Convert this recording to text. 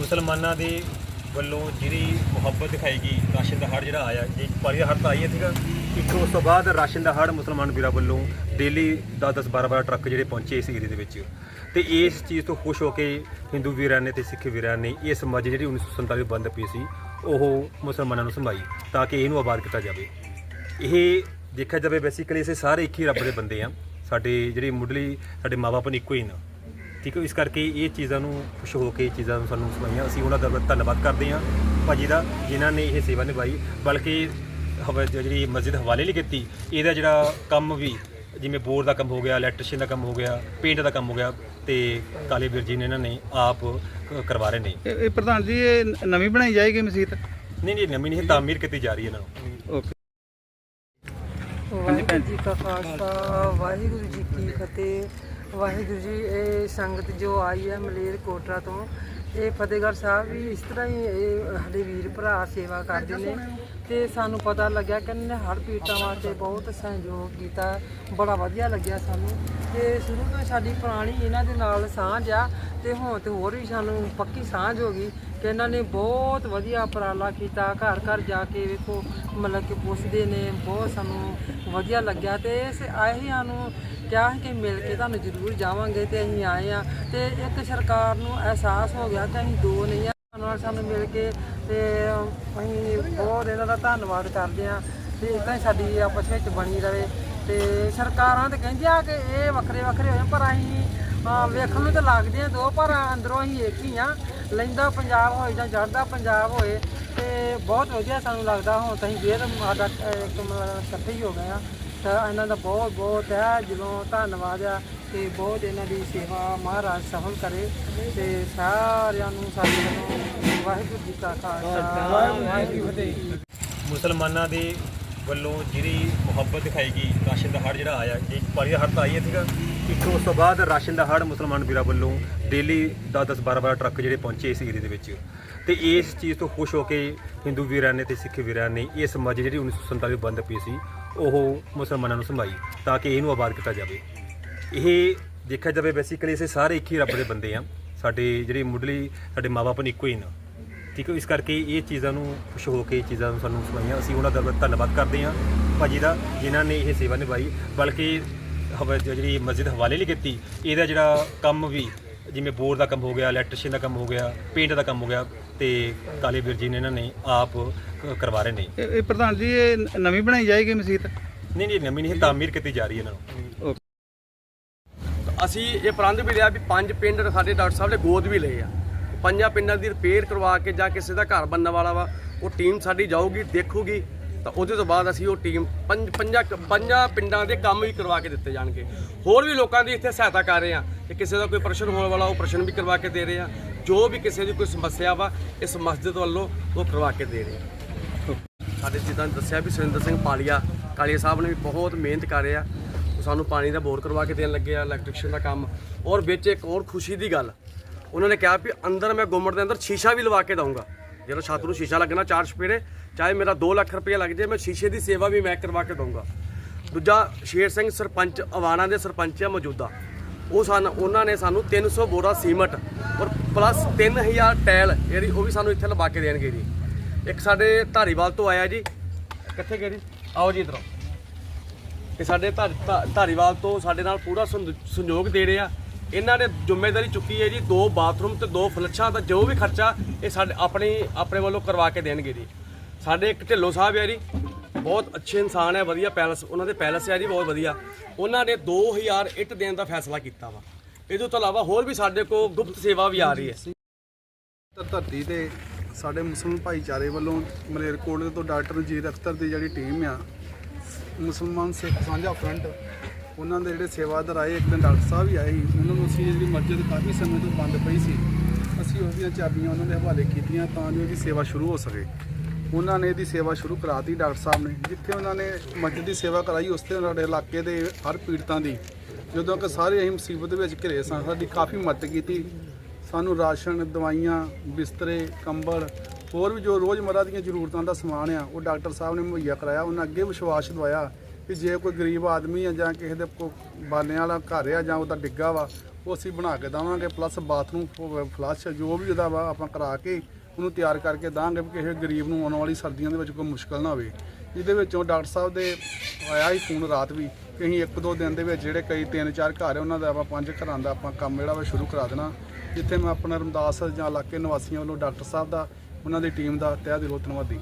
ਮੁਸਲਮਾਨਾਂ ਦੇ ਵੱਲੋਂ ਜਿਹੜੀ ਮੁਹੱਬਤ ਦਿਖਾਈ ਗਈ, ਰਾਸ਼ਨ ਦਾ ਹੜ ਜਿਹੜਾ ਆਇਆ ਜੇ ਪਾਰੀ ਦਾ ਹੜ ਤਾਂ ਆਈ ਹੈ ਸੀਗਾ ਇੱਕ ਉਸ ਤੋਂ ਬਾਅਦ ਰਾਸ਼ਨ ਦਾ ਹੜ ਮੁਸਲਮਾਨ ਵੀਰਾਂ ਵੱਲੋਂ ਡੇਲੀ 10 10 12 12 ਟਰੱਕ ਜਿਹੜੇ ਪਹੁੰਚੇ ਇਸ ਏਰੀਏ ਦੇ ਵਿੱਚ। ਤੇ ਇਸ ਚੀਜ਼ ਤੋਂ ਖੁਸ਼ ਹੋ ਕੇ ਹਿੰਦੂ ਵੀਰਾਂ ਨੇ ਤੇ ਸਿੱਖ ਵੀਰਾਂ ਨੇ ਇਹ ਸਮਾਜ ਜਿਹੜੀ 1947 ਵਿੱਚ ਬੰਦ ਪਈ ਸੀ, ਉਹ ਮੁਸਲਮਾਨਾਂ ਨੂੰ ਸੰਭਾਈ ਤਾਂ ਕਿ ਇਹਨੂੰ ਆਬਾਦ ਕੀਤਾ ਜਾਵੇ। ਇਹ ਦੇਖਿਆ ਜਾਵੇ ਬੇਸਿਕਲੀ ਅਸੀਂ ਸਾਰੇ ਇੱਕ ਹੀ ਰੱਬ ਦੇ ਬੰਦੇ ਆ ਸਾਡੇ ਜਿਹੜੀ ਮੁੱਢਲੀ, ਸਾਡੇ ਮਾਪੇ ਨੇ ਇੱਕੋ ਹੀ ਨਾ। ਠੀਕ ਹੈ ਇਸ ਕਰਕੇ ਇਹ ਚੀਜ਼ਾਂ ਨੂੰ ਖੁਸ਼ ਹੋ ਕੇ ਇਹ ਚੀਜ਼ਾਂ ਨੂੰ ਸਾਨੂੰ ਸੁਣਾਈਆਂ। ਅਸੀਂ ਉਹਨਾਂ ਦਾ ਧੰਨਵਾਦ ਕਰਦੇ ਹਾਂ ਭਾਜੀ ਦਾ ਜਿਨ੍ਹਾਂ ਨੇ ਇਹ ਸੇਵਾ ਨਿਭਾਈ। ਬਲਕਿ ਹਵਾ ਜਿਹੜੀ ਮਸਜਿਦ ਹਵਾਲੇ ਲਈ ਕੀਤੀ ਇਹਦਾ ਜਿਹੜਾ ਕੰਮ ਵੀ ਜਿਵੇਂ ਬੋਰ ਦਾ ਕੰਮ ਹੋ ਗਿਆ ਇਲੈਕਟ੍ਰੀਸ਼ੀਅਨ ਦਾ ਕੰਮ ਹੋ ਗਿਆ ਪੇਂਟ ਦਾ ਕੰਮ ਹੋ ਗਿਆ ਤੇ ਕਾਲੇ ਵੀਰ ਜੀ ਨੇ ਇਹਨਾਂ ਨੇ ਆਪ ਕਰਵਾ ਰਹੇ ਨੇ। ਇਹ ਇਹ ਪ੍ਰਧਾਨ ਜੀ ਇਹ ਨਵੀਂ ਬਣਾਈ ਜਾਏਗੀ ਮਸਜਿਦ? ਨਹੀਂ ਨਹੀਂ ਨਵੀਂ ਨਹੀਂ ਤਾਮੀਰ ਕੀਤੀ ਜਾ ਰਹੀ ਹੈ ਇਹਨਾਂ ਨੂੰ। ਓਕੇ। ਵਾਹਿਗੁਰੂ ਜੀ ਕਾ ਖਾਲਸਾ ਵਾਹਿਗੁਰੂ ਜੀ ਕੀ ਫਤਿਹ। ਵਾਹਿਗੁਰੂ ਜੀ, ਇਹ ਸੰਗਤ ਜੋ ਆਈ ਹੈ ਮਲੇਰ ਕੋਟਰਾ ਤੋਂ, ਇਹ ਫਤਿਹਗੜ੍ਹ ਸਾਹਿਬ ਵੀ ਇਸ ਤਰ੍ਹਾਂ ਹੀ ਇਹ ਸਾਡੇ ਵੀਰ ਭਰਾ ਸੇਵਾ ਕਰਦੇ ਨੇ। ਤੇ ਸਾਨੂੰ ਪਤਾ ਲੱਗਿਆ ਕਿ ਇਹਨਾਂ ਨੇ ਹਰ ਪੀੜਤਾਂ ਵਾਸਤੇ ਬਹੁਤ ਸਹਿਯੋਗ ਕੀਤਾ, ਬੜਾ ਵਧੀਆ ਲੱਗਿਆ ਸਾਨੂੰ। ਤੇ ਸ਼ੁਰੂ ਤੋਂ ਸਾਡੀ ਪੁਰਾਣੀ ਇਹਨਾਂ ਦੇ ਨਾਲ ਸਾਂਝ ਆ, ਤੇ ਹੁਣ ਤੇ ਹੋਰ ਵੀ ਸਾਨੂੰ ਪੱਕੀ ਸਾਂਝ ਹੋ ਗਈ। ਕਿ ਇਹਨਾਂ ਨੇ ਬਹੁਤ ਵਧੀਆ ਉਪਰਾਲਾ ਕੀਤਾ। ਘਰ ਘਰ ਜਾ ਕੇ ਵੇਖੋ, ਮਤਲਬ ਕਿ ਪੁੱਛਦੇ ਨੇ, ਬਹੁਤ ਸਾਨੂੰ ਵਧੀਆ ਲੱਗਿਆ ਤੇ ਇਸ ਆਏ ਸਾਨੂੰ ਕਿਹਾ ਸੀ ਕਿ ਮਿਲ ਕੇ ਤੁਹਾਨੂੰ ਜ਼ਰੂਰ ਜਾਵਾਂਗੇ ਤੇ ਅਸੀਂ ਆਏ ਆ ਤੇ ਇੱਕ ਸਰਕਾਰ ਨੂੰ ਅਹਿਸਾਸ ਹੋ ਗਿਆ ਕਿ ਅਸੀਂ ਦੋ ਨਹੀਂ ਆ ਨਾਲ ਸਾਨੂੰ ਮਿਲ ਕੇ ਤੇ ਅਸੀਂ ਬਹੁਤ ਇਹਨਾਂ ਦਾ ਧੰਨਵਾਦ ਕਰਦੇ ਆ ਤੇ ਇਦਾਂ ਹੀ ਸਾਡੀ ਆਪਸ ਵਿੱਚ ਬਣੀ ਰਹੇ ਤੇ ਸਰਕਾਰਾਂ ਤੇ ਕਹਿੰਦੀਆਂ ਕਿ ਇਹ ਵੱਖਰੇ ਵੱਖਰੇ ਹੋਏ ਪਰ ਅਸੀਂ ਹਾਂ, ਵੇਖਣ ਨੂੰ ਤਾਂ ਲੱਗਦੇ ਆ ਦੋ, ਪਰ ਅੰਦਰੋਂ ਹੀ ਇੱਕ ਹੀ ਆ। ਲੈਂਦਾ ਪੰਜਾਬ ਹੋਏ ਜਾਂ ਚੜ੍ਹਦਾ ਪੰਜਾਬ ਹੋਏ, ਤੇ ਬਹੁਤ ਵਧੀਆ ਸਾਨੂੰ ਲੱਗਦਾ ਹੁਣ ਤਾਂ ਅਸੀਂ ਫੇਰ ਸਾਡਾ ਇਕੱਠੇ ਹੀ ਹੋ ਗਏ ਆ। ਤਾਂ ਇਹਨਾਂ ਦਾ ਬਹੁਤ ਬਹੁਤ ਹੈ ਜਦੋਂ ਧੰਨਵਾਦ ਆ, ਤੇ ਬਹੁਤ ਇਹਨਾਂ ਦੀ ਸੇਵਾ ਮਹਾਰਾਜ ਸਫਲ ਕਰੇ, ਤੇ ਸਾਰਿਆਂ ਨੂੰ ਸਾਡੇ ਵੱਲੋਂ ਵਾਹਿਗੁਰੂ ਜੀ ਕਾ ਖਾਲਸਾ, ਵਾਹਿਗੁਰੂ ਜੀ ਫਤਿਹ। ਮੁਸਲਮਾਨਾਂ ਦੇ ਵੱਲੋਂ ਜਿਹੜੀ ਮੁਹੱਬਤ ਦਿਖਾਈ ਗਈ ਰਾਸ਼ਨ ਦਾ ਹੜ ਜਿਹੜਾ ਆਇਆ ਜੇ ਪਾਰੀ ਤਾਂ ਆਈ ਹੈ ਸੀਗਾ ਇੱਕ ਉਸ ਤੋਂ ਬਾਅਦ ਰਾਸ਼ਨ ਦਾ ਹੜ ਮੁਸਲਮਾਨ ਵੀਰਾਂ ਵੱਲੋਂ ਡੇਲੀ 10 10 12 12 ਟਰੱਕ ਜਿਹੜੇ ਪਹੁੰਚੇ ਇਸ ਏਰੀਏ ਦੇ ਵਿੱਚ। ਤੇ ਇਸ ਚੀਜ਼ ਤੋਂ ਖੁਸ਼ ਹੋ ਕੇ ਹਿੰਦੂ ਵੀਰਾਂ ਨੇ ਤੇ ਸਿੱਖ ਵੀਰਾਂ ਨੇ ਇਹ ਸਮਾਜ ਜਿਹੜੀ 1947 ਵਿੱਚ ਬੰਦ ਪਈ ਸੀ, ਉਹ ਮੁਸਲਮਾਨਾਂ ਨੂੰ ਸੰਭਾਈ ਤਾਂ ਕਿ ਇਹਨੂੰ ਆਬਾਦ ਕੀਤਾ ਜਾਵੇ। ਇਹ ਦੇਖਿਆ ਜਾਵੇ ਬੇਸਿਕਲੀ ਅਸੀਂ ਸਾਰੇ ਇੱਕ ਹੀ ਰੱਬ ਦੇ ਬੰਦੇ ਆ ਸਾਡੇ ਜਿਹੜੀ ਮੁੱਢਲੀ ਸਾਡੇ ਮਾਪੇ ਨੇ ਇੱਕੋ ਹੀ ਨਾ। ਠੀਕ ਹੈ, ਇਸ ਕਰਕੇ ਇਹ ਚੀਜ਼ਾਂ ਨੂੰ ਖੁਸ਼ ਹੋ ਕੇ ਇਹ ਚੀਜ਼ਾਂ ਨੂੰ ਸਾਨੂੰ ਸੁਣਾਈਆਂ। ਅਸੀਂ ਉਹਨਾਂ ਦਾ ਧੰਨਵਾਦ ਕਰਦੇ ਹਾਂ ਭਾਜੀ ਦਾ, ਜਿਨ੍ਹਾਂ ਨੇ ਇਹ ਸੇਵਾ ਨਿਭਾਈ। ਬਲਕਿ ਹਵਾ ਜਿਹੜੀ ਮਸਜਿਦ ਹਵਾਲੇ ਲਈ ਕੀਤੀ ਇਹਦਾ ਜਿਹੜਾ ਕੰਮ ਵੀ ਜਿਵੇਂ ਬੋਰ ਦਾ ਕੰਮ ਹੋ ਗਿਆ ਇਲੈਕਟ੍ਰੀਸ਼ੀਅਨ ਦਾ ਕੰਮ ਹੋ ਗਿਆ ਪੇਂਟ ਦਾ ਕੰਮ ਹੋ ਗਿਆ ਤੇ ਕਾਲੇ ਵੀਰ ਜੀ ਨੇ ਇਹਨਾਂ ਨੇ ਆਪ ਕ- ਕਰਵਾ ਰਹੇ ਨੇ। ਇਹ ਇਹ ਪ੍ਰਧਾਨ ਜੀ ਇਹ ਨ- ਨਵੀਂ ਬਣਾਈ ਜਾਏਗੀ ਮਸਜਿਦ? ਨਹੀਂ ਨਹੀਂ ਨਵੀਂ ਨਹੀਂ ਤਾਮੀਰ ਕੀਤੀ ਜਾ ਰਹੀ ਹੈ ਇਹਨਾਂ ਨੂੰ। ਓਕੇ। ਅਸੀਂ ਇਹ ਪ੍ਰਬੰਧ ਵੀ ਲਿਆ ਵੀ ਪੰਜ ਪਿੰਡ ਸਾਡੇ ਡਾਕਟਰ ਸਾਹਿਬ ਨੇ ਗੋਦ ਵੀ ਲਏ ਆ। ਪੰਜਾਂ ਪਿੰਡਾਂ ਦੀ ਰਿਪੇਅਰ ਕਰਵਾ ਕੇ ਜਾਂ ਕਿਸੇ ਦਾ ਘਰ ਬਣਨ ਵਾਲਾ ਵਾ ਉਹ ਟੀਮ ਸਾਡੀ ਜਾਊਗੀ ਦੇਖੂਗੀ ਤਾਂ ਉਹਦੇ ਤੋਂ ਬਾਅਦ ਅਸੀਂ ਉਹ ਟੀਮ ਪੰਜ, ਪੰਜਾਂ ਪੰਜਾਂ ਪਿੰਡਾਂ ਦੇ ਕੰਮ ਵੀ ਕਰਵਾ ਕੇ ਦਿੱਤੇ ਜਾਣਗੇ। ਹੋਰ ਵੀ ਲੋਕਾਂ ਦੀ ਇੱਥੇ ਸਹਾਇਤਾ ਕਰ ਰਹੇ ਆ ਕਿ ਕਿਸੇ ਦਾ ਕੋਈ ਪ੍ਰਸ਼ਨ ਹੋਣ ਵਾਲਾ, ਉਹ ਪ੍ਰਸ਼ਨ ਵੀ ਕਰਵਾ ਕੇ ਦੇ ਰਹੇ ਆ ਜੋ ਵੀ ਕਿਸੇ ਦੀ ਕੋਈ ਸਮੱਸਿਆ ਵਾ, ਇਸ ਮਸਜਿਦ ਵੱਲੋਂ ਉਹ ਕਰਵਾ ਕੇ ਦੇ ਰਹੇ ਆ ਸਾਡੇ ਜਿੱਦਾਂ ਦੱਸਿਆ ਵੀ ਸੁਰਿੰਦਰ ਸਿੰਘ ਪਾਲੀਆ, ਕਾਲੀਆ ਸਾਹਿਬ ਨੇ ਵੀ ਬਹੁਤ ਮਿਹਨਤ ਕਰ ਰਹੇ ਆ। ਉਹ ਸਾਨੂੰ ਪਾਣੀ ਦਾ ਬੋਰ ਕਰਵਾ ਕੇ ਦੇਣ ਲੱਗੇ ਆ ਇਲੈਕਟ੍ਰੀਸ਼ੀਅਨ ਦਾ ਕੰਮ। ਔਰ ਵਿੱਚ ਇੱਕ ਹੋਰ ਖੁਸ਼ੀ ਦੀ ਗੱਲ, ਉਹਨਾਂ ਨੇ ਕਿਹਾ ਵੀ ਅੰਦਰ ਮੈਂ ਗੁੰਮਟ ਦੇ ਅੰਦਰ ਸ਼ੀਸ਼ਾ ਵੀ ਲਵਾ ਕੇ ਦਊਂਗਾ। ਜਦੋਂ ਛੱਤ ਨੂੰ ਸ਼ੀਸ਼ਾ ਲੱਗਣਾ ਚਾਰ ਚਪੇੜੇ ਚਾਹੇ ਮੇਰਾ 2 ਲੱਖ ਰੁਪਏ ਲੱਗ ਜਾਏ, ਮੈਂ ਸ਼ੀਸ਼ੇ ਦੀ ਸੇਵਾ ਵੀ ਮੈਂ ਕਰਵਾ ਕੇ ਦਊਂਗਾ। ਦੂਜਾ, ਸ਼ੇਰ ਸਿੰਘ ਸਰਪੰਚ, ਅਵਾਣਾ ਦੇ ਸਰਪੰਚ ਆ ਮੌਜੂਦਾ। ਉਹ ਸਨ, ਉਹਨਾਂ ਨੇ ਸਾਨੂੰ 300 ਬੋਰਾ ਸੀਮਟ ਔਰ ਪਲੱਸ 3000 ਟੈਲ ਜਿਹੜੀ ਉਹ ਵੀ ਸਾਨੂੰ ਇੱਥੇ ਲਵਾ ਕੇ ਦੇਣਗੇ ਜੀ। ਇੱਕ ਸਾਡੇ ਧਾਰੀਵਾਲ ਤੋਂ ਆਇਆ ਜੀ। ਕਿੱਥੇ ਗਏ ਜੀ? ਆਓ ਜੀ ਇਧਰੋਂ। ਇਹ ਸਾਡੇ ਧਾਰ- ਧਾ- ਧਾਰੀਵਾਲ ਤੋਂ ਸਾਡੇ ਨਾਲ ਪੂਰਾ ਸੰਦ- ਸਹਿਯੋਗ ਦੇ ਰਹੇ ਆ। ਇਹਨਾਂ ਨੇ ਜ਼ਿੰਮੇਵਾਰੀ ਚੁੱਕੀ ਹੈ ਜੀ, ਦੋ ਬਾਥਰੂਮ ਤੇ ਦੋ ਫਲੱਛਾਂ ਦਾ ਜੋ ਵੀ ਖਰਚਾ ਇਹ ਸਾਡੇ ਆਪਣੇ ਆਪਣੇ ਵੱਲੋਂ ਕਰਵਾ ਕੇ ਦੇਣਗੇ ਜੀ। ਸਾਡੇ ਇੱਕ ਢਿੱਲੋਂ ਸਾਹਿਬ ਆ ਜੀ, ਬਹੁਤ ਅੱਛੇ ਇਨਸਾਨ ਹੈ, ਵਧੀਆ ਪੈਲਸ, ਉਹਨਾਂ ਦੇ ਪੈਲਸ ਹੈ ਜੀ, ਬਹੁਤ ਵਧੀਆ। ਉਹਨਾਂ ਨੇ 2000 ਇੱਟ ਦੇਣ ਦਾ ਫੈਸਲਾ ਕੀਤਾ ਵਾ। ਇਹਦੇ ਤੋਂ ਇਲਾਵਾ ਹੋਰ ਵੀ ਸਾਡੇ ਕੋਲ ਗੁਪਤ ਸੇਵਾ ਵੀ ਆ ਰਹੀ ਹੈ। ਧਰਤੀ ਤੇ ਸਾਡੇ ਮੁਸਲਮਾਨ ਭਾਈਚਾਰੇ ਵੱਲੋਂ ਮਲੇਰਕੋਟਲੇ ਤੋਂ ਡਾਕਟਰ ਰਣਜੀਤ ਅਖਤਰ ਦੀ ਜਿਹੜੀ ਟੀਮ ਆ, ਮੁਸਲਮਾਨ ਸਿੱਖ ਸਾਂਝਾ ਫਰੰਟ ਉਹਨਾਂ ਦੇ ਜਿਹੜੇ ਸੇਵਾਦਾਰ ਆਏ, ਇੱਕ ਦਿਨ ਡਾਕਟਰ ਸਾਹਿਬ ਵੀ ਆਏ ਸੀ, ਉਹਨਾਂ ਨੂੰ ਅਸੀਂ ਜਿਹੜੀ ਮਸਜਿਦ ਕਾਫੀ ਸਮੇਂ ਤੋਂ ਬੰਦ ਪਈ ਸੀ, ਅਸੀਂ ਉਸ ਦੀਆਂ ਚਾਬੀਆਂ ਉਹਨਾਂ ਦੇ ਹਵਾਲੇ ਕੀਤੀਆਂ ਤਾਂ ਜੋ ਇਹਦੀ ਸੇਵਾ ਸ਼ੁਰੂ ਹੋ ਸਕੇ। ਉਹਨਾਂ ਨੇ ਇਹਦੀ ਸੇਵਾ ਸ਼ੁਰੂ ਕਰਾਤੀ ਡਾਕਟਰ ਸਾਹਿਬ ਨੇ, ਜਿੱਥੇ ਉਹਨਾਂ ਨੇ ਮਸਜਿਦ ਦੀ ਸੇਵਾ ਕਰਾਈ ਉਸ ਤੇ ਸਾਡੇ ਇਲਾਕੇ ਦੇ ਹਰ ਪੀੜਤਾਂ ਦੀ, ਜਦੋਂ ਕਿ ਸਾਰੇ ਅਸੀਂ ਮੁਸੀਬਤ ਵਿੱਚ ਘਿਰੇ ਸਾਂ, ਸਾਡੀ ਕਾਫੀ ਮਦਦ ਕੀਤੀ। ਸਾਨੂੰ ਰਾਸ਼ਨ, ਦਵਾਈਆਂ, ਬਿਸਤਰੇ, ਕੰਬਲ, ਹੋਰ ਵੀ ਜੋ ਰੋਜ਼ਮਰਰਾ ਦੀਆਂ ਜ਼ਰੂਰਤਾਂ ਦਾ ਸਮਾਨ ਆ, ਉਹ ਡਾਕਟਰ ਸਾਹਿਬ ਨੇ ਮੁਹੱਈਆ ਕਰਾਇਆ, ਉਹਨਾਂ ਅੱਗੇ ਵਿਸ਼ਵਾਸ ਦਵਾਇਆ। ਕਿ ਜੇ ਕੋਈ ਗਰੀਬ ਆਦਮੀ ਆ ਜਾਂ ਕਿਸੇ ਦੇ ਕੋ ਬਾਲਿਆਂ ਵਾਲਾ ਘਰ ਆ ਜਾਂ ਉਹਦਾ ਡਿੱਗਾ ਵਾ, ਉਹ ਅਸੀਂ ਬਣਾ ਕੇ ਦੇਵਾਂਗੇ ਪਲੱਸ ਬਾਥਰੂਮ ਫਲਸ਼ ਜੋ ਵੀ ਉਹਦਾ ਵਾ ਆਪਾਂ ਕਰਾ ਕੇ ਉਹਨੂੰ ਤਿਆਰ ਕਰਕੇ ਦਾਂਗੇ ਵੀ ਕਿਸੇ ਗਰੀਬ ਨੂੰ ਆਉਣ ਵਾਲੀ ਸਰਦੀਆਂ ਦੇ ਵਿੱਚ ਕੋਈ ਮੁਸ਼ਕਲ ਨਾ ਹੋਵੇ। ਇਹਦੇ ਵਿੱਚੋਂ ਡਾਕਟਰ ਸਾਹਿਬ ਦੇ ਆਇਆ ਹੀ ਫੋਨ ਰਾਤ ਵੀ ਕਿ ਅਸੀਂ ਇੱਕ ਦੋ ਦਿਨ ਦੇ ਵਿੱਚ ਜਿਹੜੇ ਕਈ ਤਿੰਨ ਚਾਰ ਘਰ ਹੈ ਉਹਨਾਂ ਦਾ ਆਪਾਂ ਪੰਜ ਘਰਾਂ ਦਾ ਆਪਾਂ ਕੰਮ ਜਿਹੜਾ ਵਾ ਸ਼ੁਰੂ ਕਰਾ ਦੇਣਾ। ਜਿੱਥੇ ਮੈਂ ਆਪਣਾ ਰਮਦਾਸ ਜਾਂ ਇਲਾਕੇ ਨਿਵਾਸੀਆਂ ਵੱਲੋਂ ਡਾਕਟਰ ਸਾਹਿਬ ਦਾ, ਉਹਨਾਂ ਦੀ ਟੀਮ ਦਾ ਤਹਿ ਦਿਲੋਂ ਧੰਨਵਾਦੀ।